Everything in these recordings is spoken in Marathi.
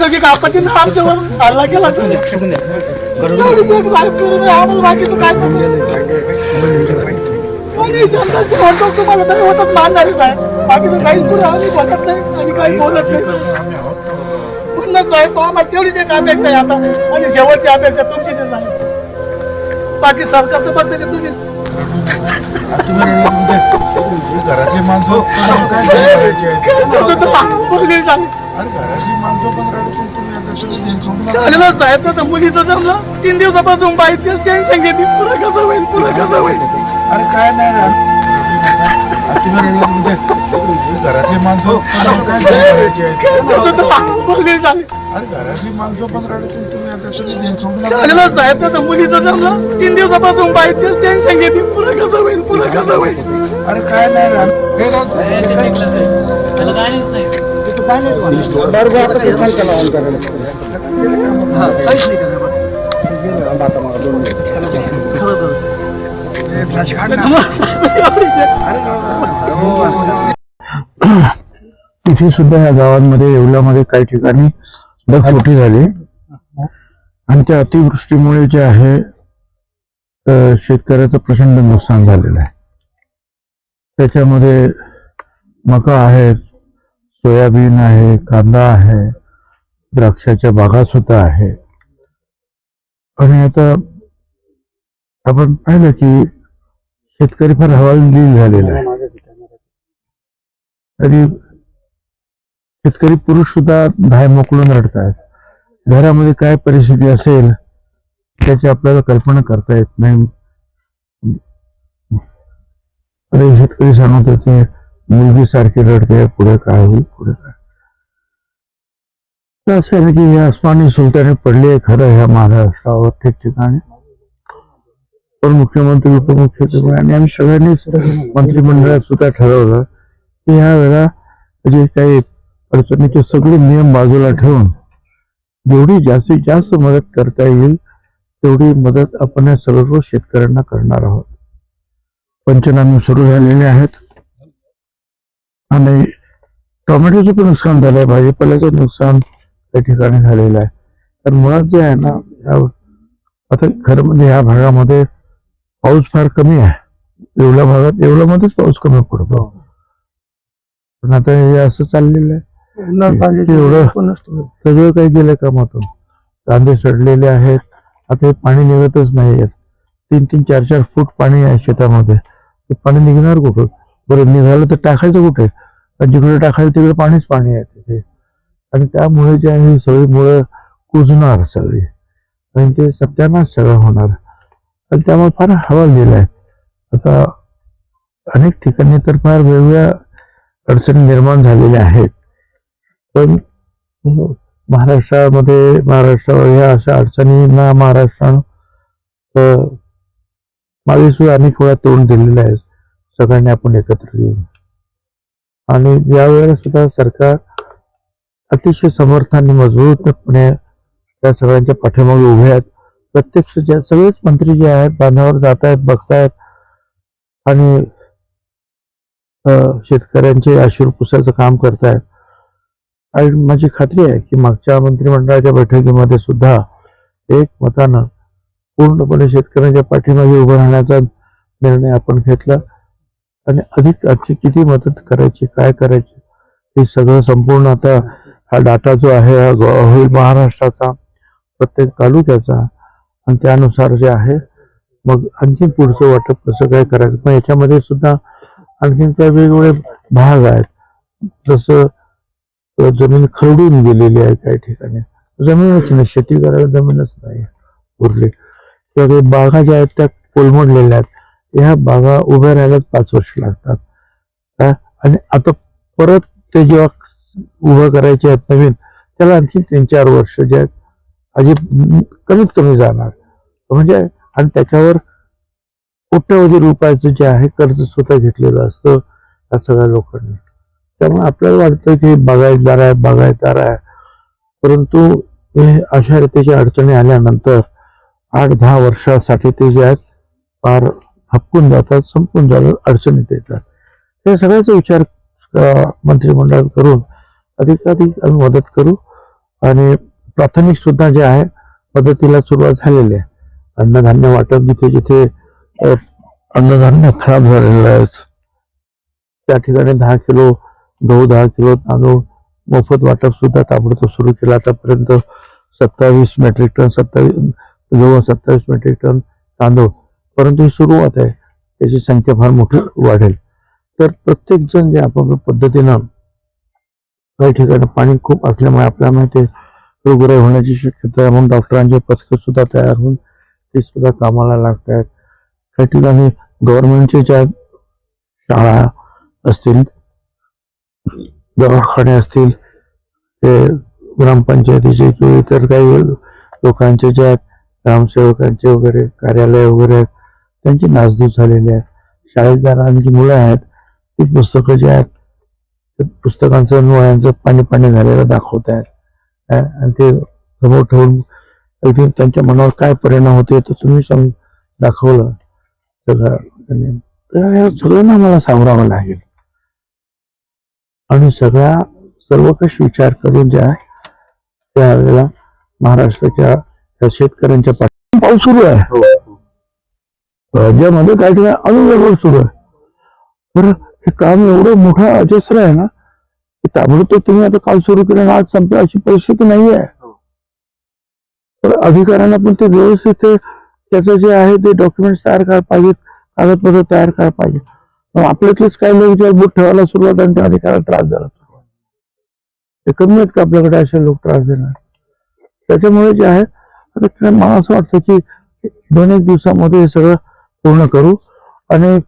नैसर्गिक आपत्तीनं आमच्यावर हल्ला केला सर एवढीच एक साहेब करून आम्हाला बाकीचं काय आणि जनताची म्हणतो तुम्हाला तरी होतच मानणारे साहेब. बाकीचं काहीच पुढे आम्ही बघत नाही आणि काही बोलत नाही. पुन्हा साहेब आम्हाला तेवढीच एक अपेक्षा आहे आता. आणि शेवटची अपेक्षा साहेब. बाकी सरकार तर बघते तुम्ही घराची माणसं झालेलं साहेब तसं मुलीचं जमलं तीन दिवसापासून बाई तेच टेन्शन घेते. पुढं कसं होईल पुढं कसं होईल? अरे काय नाही ना म्हणजे घराची माणसं. अरे घराची माणसं पण रडतील तुम्ही आता साहेब तसं मुलीचं जमलं तीन दिवसापासून बाई तेच टेन्शन घेते. पुढं कसं होईल पुढं कसं होईल? अरे काय नाही ना त्याला जाणीच नाही. तिथे सुद्धा या गावांमध्ये येवल्यामध्ये काही ठिकाणी ढगफुटी झाली. आणि त्या अतिवृष्टीमुळे जे आहे शेतकऱ्याचं प्रचंड नुकसान झालेलं आहे. त्याच्यामध्ये मका आहेत सोयाबीन आहे कांदा आहे द्राक्षाच्या बागा सुद्धा आहे. आणि आता आपण पाहिलं की शेतकरी फार हवालदिल झालेला आहे. आणि शेतकरी पुरुष सुद्धा धाय मोकळून रडतायत. घरामध्ये काय परिस्थिती असेल त्याची आपल्याला कल्पना करता येत नाही. शेतकरी सांगत होते मुलगी सारखी रडते पुढे काय होईल पुढे काय? तर असं आहे की हे आसमानी सुलताने पडले आहे खरं ह्या महाराष्ट्रावर ठिकठिकाणी पण मुख्यमंत्री उपमुख्यमंत्री आणि आम्ही सगळ्यांनीच मंत्रिमंडळात सुद्धा ठरवलं की ह्या वेळा जे काही अडचणीचे सगळे नियम बाजूला ठेवून जेवढी जास्तीत जास्त मदत करता येईल तेवढी मदत आपण या सर्व शेतकऱ्यांना करणार आहोत. पंचनामे सुरू झालेले आहेत. आणि टोमॅटोचं पण नुकसान झालंय भाजीपाल्याचं नुकसान त्या ठिकाणी झालेलं आहे. तर मुळात जे आहे ना आता खरं म्हणजे ह्या भागामध्ये पाऊस फार कमी आहे. एवढ्या भागात एवढ्यामध्येच पाऊस कमी पडतो. पण आता हे असं चाललेलं आहे एवढं सगळं काही गेलं कामातून. कांदे सडलेले आहेत. आता हे पाणी निघतच नाही तीन तीन चार चार फूट पाणी आहे शेतामध्ये. ते पाणी निघणार कुठं? बरं निघालं तर टाकायचं कुठे? जिकडे टाकायचं तिकडे पाणीच पाणी आहे तिथे आणि त्यामुळे जे आहे सगळी मुळं कुजणार सगळी. आणि ते सत्यानाश सगळं होणार. आणि त्यामुळे फार हवा लिहिला आहे. आता अनेक ठिकाणी तर फार वेगवेगळ्या अडचणी निर्माण झालेल्या आहेत. पण महाराष्ट्रामध्ये महाराष्ट्रावर ह्या अशा अडचणींना महाराष्ट्रानं मागे सुद्धा अनेक वेळा तोंड दिलेलं आहे. सगळ्यांनी आपण एकत्र येऊन. आणि यावेळेला सुद्धा सरकार अतिशय समर्थ आणि मजबूतपणे त्या सगळ्यांच्या पाठीमागे उभे आहेत प्रत्यक्ष ज्या सगळेच मंत्री जे आहेत बांधावर जात आहेत बघतायत आणि शेतकऱ्यांचे आशीर पुसायचं काम करतायत. आणि माझी खात्री आहे की मागच्या मंत्रिमंडळाच्या बैठकीमध्ये सुद्धा एक मतानं पूर्णपणे शेतकऱ्यांच्या पाठीमागे उभं राहण्याचा निर्णय आपण घेतला. आणि अधिक आजची किती मदत करायची काय करायची हे सगळं संपूर्ण आता हा डाटा जो आहे हा होईल महाराष्ट्राचा प्रत्येक तालुक्याचा. आणि त्यानुसार जे आहे मग आणखी पुढचं वाटप कसं काय करायचं. पण याच्यामध्ये सुद्धा आणखीन काही वेगवेगळे भाग आहेत. जसं जमीन खरडून गेलेली आहे काही ठिकाणी. जमीनच नाही शेती करायला जमीनच नाही उरली. किंवा काही बागा ज्या आहेत त्या कोलमडलेल्या आहेत. ह्या बागा उभ्या राहायलाच पाच वर्ष लागतात. आणि आता परत ते जेव्हा उभं करायचे आहेत नवीन त्याला आणखी तीन चार वर्ष जे आहेत अजिब कमीत कमी जाणार. म्हणजे आणि त्याच्यावर कोट्यवधी रुपयाचं जे आहे कर्ज स्वतः घेतलेलं असतं या सगळ्या लोकांनी. त्यामुळे आपल्याला वाटतं की बागायतदार आहे बागायतदार आहे. परंतु हे अशा रीतीच्या अडचणी आल्यानंतर आठ दहा वर्षासाठी ते जे आहेत फार हपकून जातात संपून जातात अडचणीत येतात. त्या सगळ्याचा विचार मंत्रिमंडळात करून अधिकाधिक आम्ही मदत करू आणि प्राथमिक सुद्धा जे आहे मदतीला सुरुवात झालेली आहे. अन्नधान्य वाटप जिथे जिथे अन्नधान्य खराब झालेलं आहे. त्या ठिकाणी दहा किलो गहू दहा किलो तांदूळ मोफत वाटप सुद्धा ताबडतोब सुरू केलं. आतापर्यंत सत्तावीस मेट्रिक टन सत्तावीस गहू सत्तावीस मेट्रिक टन तांदूळ परंतु ही सुरुवात आहे त्याची संख्या फार मोठी वाढेल. तर प्रत्येक जण जे आपापल्या पद्धतीनं काही ठिकाणी पाणी खूप असल्यामुळे आपल्या माहिती रोगराई होण्याची शक्यता म्हणून डॉक्टरांचे पथकं सुद्धा तयार होऊन ते सुद्धा कामाला लागत आहेत काही ठिकाणी गव्हर्नमेंटच्या ज्या शाळा असतील दवाखाने असतील ते ग्रामपंचायतीचे किंवा इतर काही लोकांचे ज्या ग्रामसेवकांचे वगैरे कार्यालय वगैरे आहेत त्यांची नासधूस झालेली आहे शाळेत जाणारी जी मुलं आहेत ती पुस्तकं जी आहेत पुस्तकांचं डोळ्यांचं पाणी पाणी झालेलं दाखवत आहेत. आणि ते समोर ठेवून अगदी त्यांच्या मनावर काय परिणाम होते तर तुम्ही सांग दाखवलं. सगळं. त्यांनी. तर या सगळ्यांना मला सावरावं लागेल. आणि सगळ्या सर्वकष विचार करून जे आहे त्यावेळेला महाराष्ट्राच्या शेतकऱ्यांच्या पाठी पाऊस सुरू आहे. हो, हो. राज्यामध्ये काही ठिकाणी अनुगड सुरू आहे. बरं हे काम एवढं मोठं अजस्र आहे ना की ताबडतोब तुम्ही आता काल सुरू केलं आज संपलं अशी परिस्थिती नाही आहे तर अधिकाऱ्यांना पण ते व्यवस्थित त्याचं जे आहे ते डॉक्युमेंट्स तयार करायला पाहिजेत कागदपत्र तयार करायला पाहिजे मग आपल्यातलेच काही लोक जे बूट ठेवायला सुरुवात आणि त्या अधिकाऱ्याला त्रास झाला. ते कमी आहेत का आपल्याकडे असे लोक त्रास देणार? त्याच्यामुळे जे आहे आता मला असं वाटतं की दोन एक दिवसामध्ये हे सगळं पूर्ण करू. आणि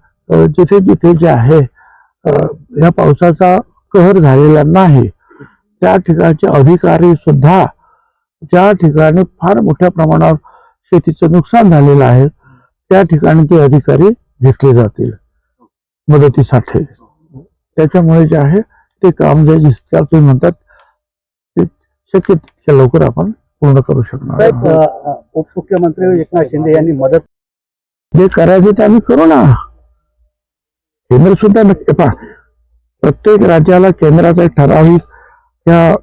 जिथे जिथे जे आहे या पावसाचा कहर झालेला नाही त्या ठिकाणचे अधिकारी सुद्धा ज्या ठिकाणी फार मोठ्या प्रमाणावर शेतीचं नुकसान झालेलं आहे त्या ठिकाणी ते अधिकारी घेतले जातील मदतीसाठी. त्याच्यामुळे जे आहे ते काम जे तुम्ही म्हणतात ते शक्य तितक्या लवकर आपण पूर्ण करू शकणार उपमुख्यमंत्री एकनाथ शिंदे यांनी मदत जे करायचे ते आम्ही करू ना. केंद्र सुद्धा नक्की पहा. प्रत्येक राज्याला केंद्राचा एक ठराविक त्या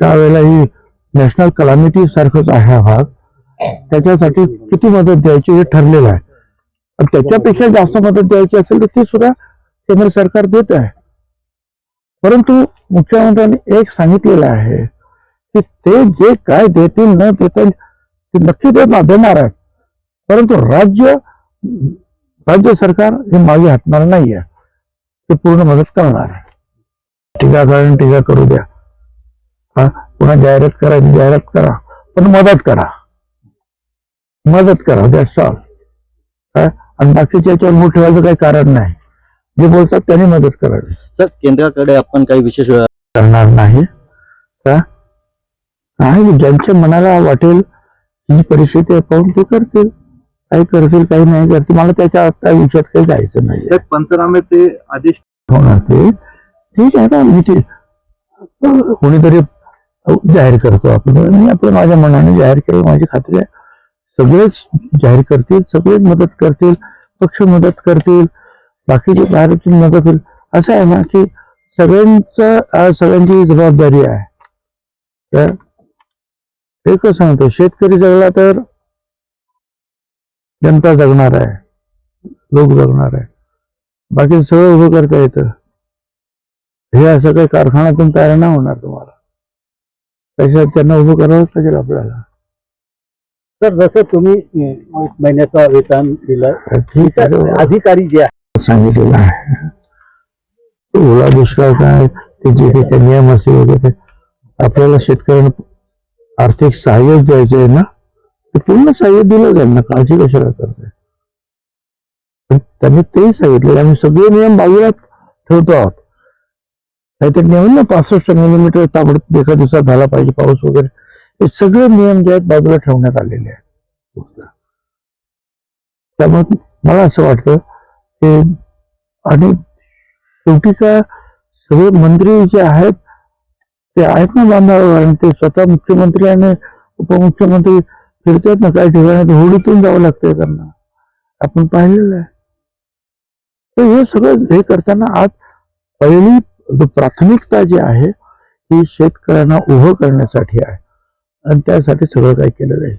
त्यावेळेला ही नॅशनल कलामिटी सारखंच आहे हा. भाग त्याच्यासाठी किती मदत द्यायची हे ठरलेलं आहे. आणि त्याच्यापेक्षा जास्त मदत द्यायची असेल तर ती सुद्धा केंद्र सरकार देत आहे. परंतु मुख्यमंत्र्यांनी एक सांगितलेलं आहे की ते जे काय देतील न देतील ते नक्की ते देणार आहेत परंतु राज्य राज्य सरकार हे मागे हटणार नाहीये. ते पूर्ण मदत करणार आहे. टीका करून टीका करू द्या. हा पुन्हा जाहिरात करायची जाहिरात करा. पण मदत करा. मदत करा दॅट्स ऑल आणि बाकीच्या याच्यावर मूठ ठेवायचं काही कारण नाही. जे बोलतात त्यांनी मदत करावी. सर केंद्राकडे आपण काही विशेष करणार नाही. का नाही ज्यांच्या मनाला वाटेल ही परिस्थिती आहे पाहून ते करतील. काही करतील काही नाही करतील मला त्याच्या काही विषयात काही जायचं नाही पंचनाम्याचे आदेश होणार ते. ठीक आहे ना मी ते कोणीतरी जाहीर करतो आपण. मी आपलं माझ्या मनाने जाहीर केलं माझी खात्री आहे. सगळेच जाहीर करतील सगळेच मदत करतील पक्ष मदत करतील बाकीचे बाहेरची मदत होईल. असं आहे ना की सगळ्यांचं सगळ्यांची जबाबदारी आहे. तर ते कसं सांगतो शेतकरी जगला तर जनता जगणार आहे. लोक जगणार आहे. बाकी सगळं उभं करता येतं हे असं काही कारखान्यातून तयार नाही होणार तुम्हाला. त्याच्यात त्यांना उभं करावंच लागेल आपल्याला. तर जसं तुम्ही एक महिन्याचं वेतन दिलं आहे. अधिकारी जे आहेत सांगितलेलं आहे. ओला दुष्काळ काय ते जे काही काही नियम असेल वगैरे आपल्याला शेतकऱ्यांना आर्थिक सहाय्य द्यायचं आहे ना? ते पूर्ण सहाय्य दिलं जाईल ना काळजी कशाला करताय? त्यांनी ते सांगितलेलं आम्ही सगळे नियम बाजूला ठेवतो आहोत. काहीतरी नियम ना पासष्ट मिलीमीटर ताबडतोब एका दिवसात झाला पाहिजे पाऊस वगैरे. हे सगळे नियम जे आहेत बाजूला ठेवण्यात आलेले आहेत. त्यामुळे मला असं वाटतं की आणि शेवटी का सगळे मंत्री जे आहेत ते आहेत ना बांधावर आणि ते स्वतः मुख्यमंत्री आणि उपमुख्यमंत्री फिरतात ना काही ठिकाणी होडीतून जावं लागतंय त्यांना. आपण पाहिलेलं आहे. तर हे सगळं हे करताना आज पहिली प्राथमिकता जी आहे ही शेतकऱ्यांना उभं करण्यासाठी आहे. आणि त्यासाठी सगळं काही केलं जाईल.